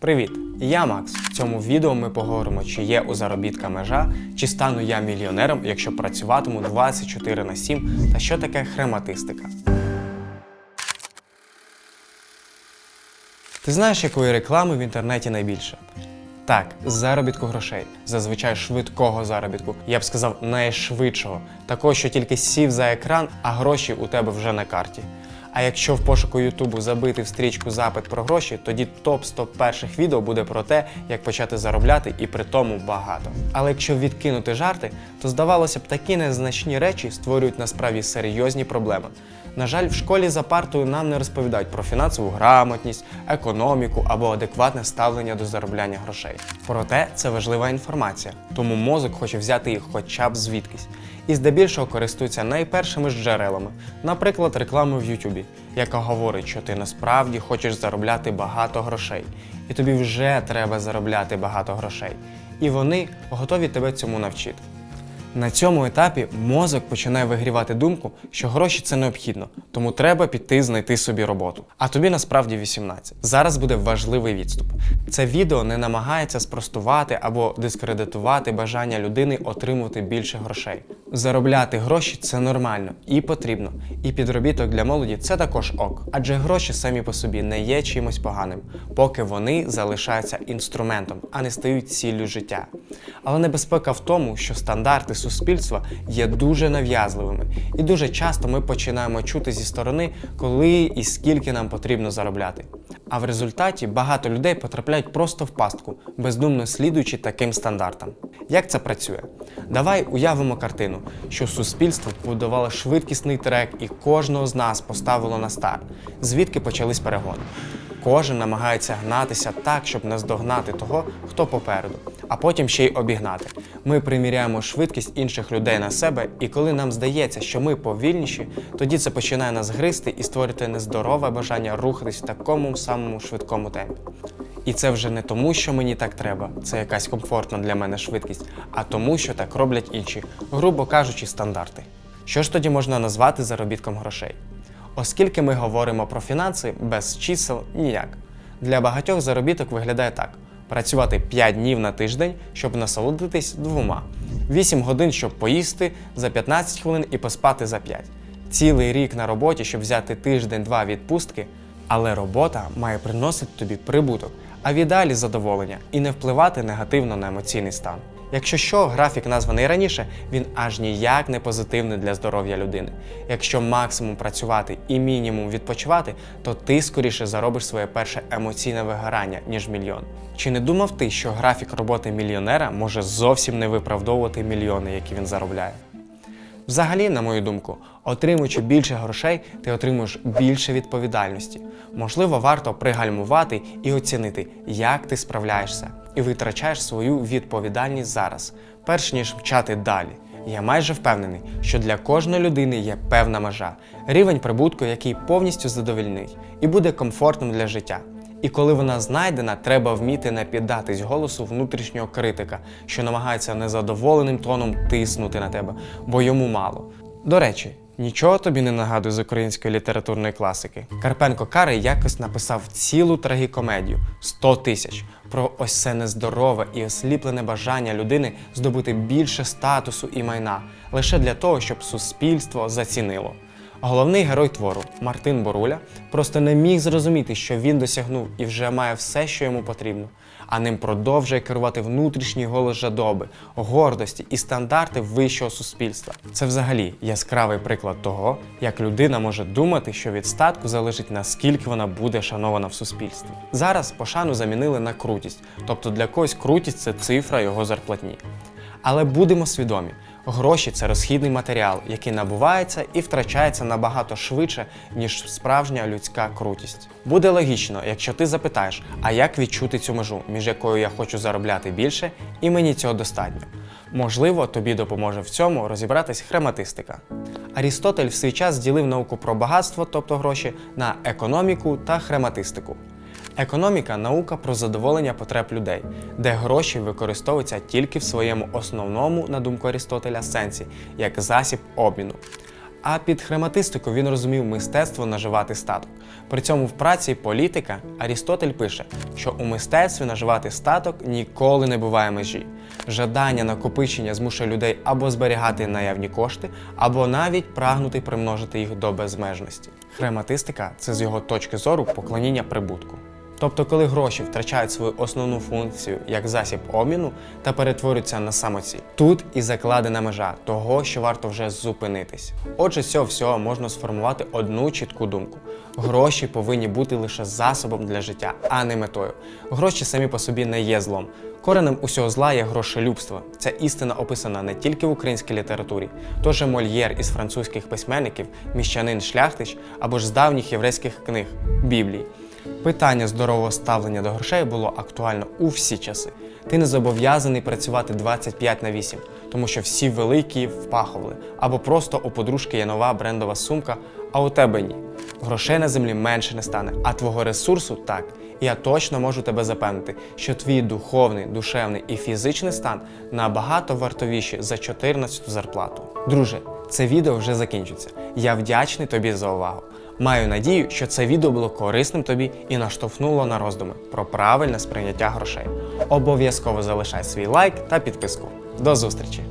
Привіт! Я Макс. В цьому відео ми поговоримо, чи є у заробітка межа, чи стану я мільйонером, якщо працюватиму 24 на 7, та що таке хрематистика. Ти знаєш, якої реклами в інтернеті найбільше? Так, заробітку грошей, зазвичай швидкого заробітку, я б сказав, найшвидшого, такого, що тільки сів за екран, а гроші у тебе вже на карті. А якщо в пошуку Ютубу забити в стрічку запит про гроші, тоді топ 100 перших відео буде про те, як почати заробляти і при тому багато. Але якщо відкинути жарти, то здавалося б, такі незначні речі створюють насправді серйозні проблеми. На жаль, в школі за партою нам не розповідають про фінансову грамотність, економіку або адекватне ставлення до заробляння грошей. Проте це важлива інформація, тому мозок хоче взяти їх хоча б звідкись. І здебільшого користується найпершими ж джерелами, наприклад, реклами в Ютубі, яка говорить, що ти насправді хочеш заробляти багато грошей, і тобі вже треба заробляти багато грошей. І вони готові тебе цьому навчити. На цьому етапі мозок починає вигрівати думку, що гроші це необхідно, тому треба піти знайти собі роботу. А тобі насправді 18. Зараз буде важливий відступ. Це відео не намагається спростувати або дискредитувати бажання людини отримувати більше грошей. Заробляти гроші це нормально і потрібно. І підробіток для молоді це також ок. Адже гроші самі по собі не є чимось поганим, поки вони залишаються інструментом, а не стають ціллю життя. Але небезпека в тому, що стандарти суспільства є дуже нав'язливими, і дуже часто ми починаємо чути зі сторони, коли і скільки нам потрібно заробляти. А в результаті багато людей потрапляють просто в пастку, бездумно слідуючи таким стандартам. Як це працює? Давай уявимо картину, що суспільство будувало швидкісний трек і кожного з нас поставило на старт, звідки почались перегони. Кожен намагається гнатися так, щоб наздогнати того, хто попереду, а потім ще й обігнати. Ми приміряємо швидкість інших людей на себе, і коли нам здається, що ми повільніші, тоді це починає нас гризти і створити нездорове бажання рухатись в такому самому швидкому темпі. І це вже не тому, що мені так треба, це якась комфортна для мене швидкість, а тому, що так роблять інші, грубо кажучи, стандарти. Що ж тоді можна назвати заробітком грошей? Оскільки ми говоримо про фінанси, без чисел ніяк. Для багатьох заробіток виглядає так: працювати 5 днів на тиждень, щоб насолодитись двома, 8 годин, щоб поїсти за 15 хвилин і поспати за 5. Цілий рік на роботі, щоб взяти тиждень-два відпустки, але робота має приносити тобі прибуток, а віддалі задоволення і не впливати негативно на емоційний стан. Якщо що, графік названий раніше, він аж ніяк не позитивний для здоров'я людини. Якщо максимум працювати і мінімум відпочивати, то ти скоріше заробиш своє перше емоційне вигорання, ніж мільйон. Чи не думав ти, що графік роботи мільйонера може зовсім не виправдовувати мільйони, які він заробляє? Взагалі, на мою думку, отримуючи більше грошей, ти отримуєш більше відповідальності. Можливо, варто пригальмувати і оцінити, як ти справляєшся, і витрачаєш свою відповідальність зараз, перш ніж мчати далі. Я майже впевнений, що для кожної людини є певна межа, рівень прибутку, який повністю задовольнить і буде комфортним для життя. І коли вона знайдена, треба вміти не піддатись голосу внутрішнього критика, що намагається незадоволеним тоном тиснути на тебе, бо йому мало. До речі, нічого тобі не нагадує з української літературної класики. Карпенко Карий якось написав цілу трагікомедію 100 тисяч про ось це нездорове і осліплене бажання людини здобути більше статусу і майна лише для того, щоб суспільство зацінило. Головний герой твору Мартин Боруля просто не міг зрозуміти, що він досягнув і вже має все, що йому потрібно, а ним продовжує керувати внутрішній голос жадоби, гордості і стандарти вищого суспільства. Це взагалі яскравий приклад того, як людина може думати, що від статку залежить наскільки вона буде шанована в суспільстві. Зараз пошану замінили на крутість, тобто для когось крутість це цифра його зарплатні. Але будемо свідомі, гроші це розхідний матеріал, який набувається і втрачається набагато швидше, ніж справжня людська крутість. Буде логічно, якщо ти запитаєш, а як відчути цю межу, між якою я хочу заробляти більше, і мені цього достатньо. Можливо, тобі допоможе в цьому розібратись хрематистика. Арістотель в свій час ділив науку про багатство, тобто гроші, на економіку та хрематистику. Економіка наука про задоволення потреб людей, де гроші використовуються тільки в своєму основному, на думку Арістотеля, сенсі, як засіб обміну. А під хрематистику він розумів мистецтво наживати статок. При цьому в праці політика Арістотель пише, що у мистецтві наживати статок ніколи не буває межі. Жадання накопичення змушує людей або зберігати наявні кошти, або навіть прагнути примножити їх до безмежності. Хрематистика це з його точки зору поклоніння прибутку. Тобто, коли гроші втрачають свою основну функцію як засіб обміну та перетворюються на самоціль. Тут і закладена межа того, що варто вже зупинитись. Отже, з цього всього можна сформувати одну чітку думку: гроші повинні бути лише засобом для життя, а не метою. Гроші самі по собі не є злом. Коренем усього зла є грошелюбство. Ця істина описана не тільки в українській літературі, тож Мольєр із французьких письменників, міщанин шляхтич або ж з давніх єврейських книг Біблії. Питання здорового ставлення до грошей було актуально у всі часи. Ти не зобов'язаний працювати 25 на 8, тому що всі великі впахували, або просто у подружки є нова брендова сумка, а у тебе ні. Грошей на землі менше не стане, а твого ресурсу так. І я точно можу тебе запевнити, що твій духовний, душевний і фізичний стан набагато вартовіші за 14 зарплату. Друже, це відео вже закінчиться. Я вдячний тобі за увагу. Маю надію, що це відео було корисним тобі і наштовхнуло на роздуми про правильне сприйняття грошей. Обов'язково залишай свій лайк та підписку. До зустрічі!